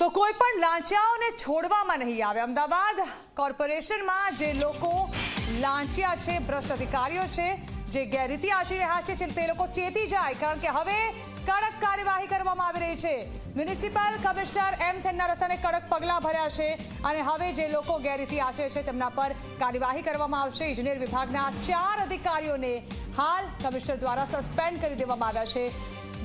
તો કોઈ પણ લાંચિયાઓને છોડવામાં નહીં આવે. અમદાવાદ કોર્પોરેશનમાં જે લોકો લાંચિયા છે, ભ્રષ્ટ અધિકારીઓ છે, જે ગેરરીતિ આચરી રહ્યા છે તે લોકો ચેતી જાય કારણ કે હવે કડક કાર્યવાહી કરવામાં આવી રહી છે. મ્યુનિસિપલ કમિશનર એમ થેન્ના રસાને કડક પગલાં ભર્યા છે અને હવે જે લોકો ગેરરીતિ આચરે છે તેમના પર કાર્યવાહી કરવામાં આવશે. ઇજનેર વિભાગના ચાર અધિકારીઓને હાલ કમિશનર દ્વારા સસ્પેન્ડ કરી દેવામાં આવ્યા છે.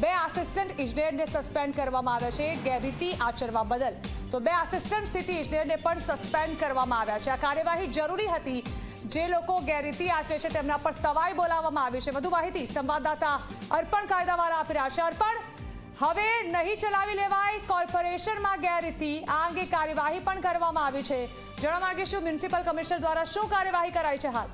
બે આસિસ્ટન્ટ ઇજનેરને સસ્પેન્ડ કરવામાં આવ્યા છે. ગેરરીતિ આચરવા બદલ. તો બે આસિસ્ટન્ટ સિટી ઇજનેરને પણ સસ્પેન્ડ કરવામાં આવ્યા છે. આ કાર્યવાહી જરૂરી હતી. જે લોકો ગેરરીતિ આચરે છે, તેમના પર તવાઈ બોલાવવામાં આવી છે. વધુ માહિતી સંવાદદાતા અર્પણ કાયદાવાળા આપી રહ્યા છે. અર્પણ, હવે નહીં ચલાવી લેવાય કોર્પોરેશનમાં ગેરરીતિ આ અંગે કાર્યવાહી પણ કરવામાં આવી છે. જણાવવા માંગીશું, મ્યુનિસિપલ કમિશનર દ્વારા શું કાર્યવાહી કરાઈ છે હાલ?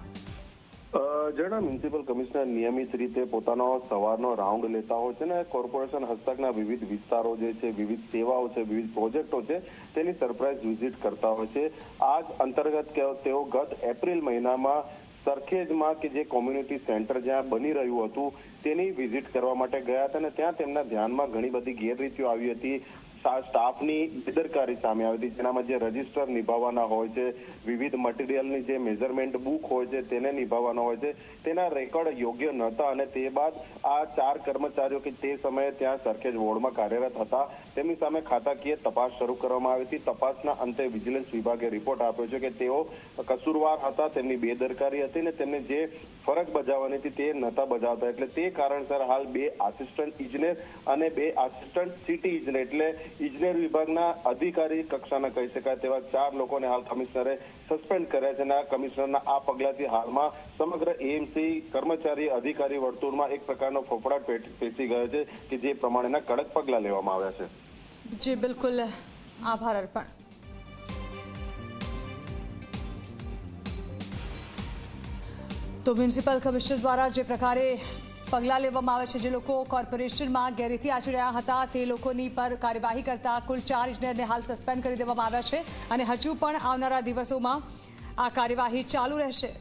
જેના મ્યુનિસિપલ કમિશનર નિયમિત રીતે પોતાનો સવારનો રાઉન્ડ લેતા હોય છે ને કોર્પોરેશન હસ્તકના વિવિધ વિસ્તારો જે છે, વિવિધ સેવાઓ છે, વિવિધ પ્રોજેક્ટો છે, તેની સરપ્રાઇઝ વિઝિટ કરતા હોય છે. આ અંતર્ગત તેઓ ગત એપ્રિલ મહિનામાં સરખેજમાં કે જે કોમ્યુનિટી સેન્ટર જ્યાં બની રહ્યું હતું, તેની વિઝિટ કરવા માટે ગયા હતા અને ત્યાં તેમના ધ્યાનમાં ઘણી બધી ગેરરીતિઓ આવી હતી. સ્ટાફની બેદરકારી સામે આવી હતી જેનામાં જે રજિસ્ટર નિભાવવાના હોય છે, વિવિધ મટીરિયલની જે મેઝરમેન્ટ બુક હોય છે, તેને નિભાવવાના હોય છે, તેના રેકોર્ડ યોગ્ય નહોતા અને તે બાદ આ ચાર કર્મચારીઓ કે તે સમયે ત્યાં સરખેજ વોર્ડમાં કાર્યરત હતા. તેમની સામે ખાતાકીય તપાસ શરૂ કરવામાં આવી હતી. તપાસના અંતે વિજિલન્સ વિભાગે રિપોર્ટ આપ્યો છે કે તેઓ કસૂરવાર હતા, તેમની બેદરકારી હતી ને તેમને જે ફરજ બજાવવાની હતી તે નહોતા બજાવતા. એટલે તે કારણસર હાલ બે આસિસ્ટન્ટ ઇજનેર અને બે આસિસ્ટન્ટ સિટી ઇજનેર, એટલે ઇજનેર વિભાગના અધિકારી કક્ષાના કહી શકાય તેવા ચાર લોકોને હાલ કમિશનરે સસ્પેન્ડ કર્યા છે અને આ કમિશનરના આ પગલાથી હાલમાં સમગ્ર એએમસી કર્મચારી અધિકારી વર્તુળમાં એક પ્રકારનો ફફડાટ પેસી ગયો છે કે જે પ્રમાણેના કડક પગલાં લેવામાં આવ્યા છે. જી, બિલકુલ. આભાર અર્પણ. તો મ્યુનિસિપલ કમિશનર દ્વારા જે પ્રકારે પગલાં લેવામાં આવે છે જે લોકો કોર્પોરેશનમાં ગેરરીતિ આચરી રહ્યા હતા, તે લોકોની પર કાર્યવાહી કરતા કુલ ચાર ઇજનેરને હાલ સસ્પેન્ડ કરી દેવામાં આવ્યા છે અને હજુ પણ આવનારા દિવસોમાં આ કાર્યવાહી ચાલુ રહેશે.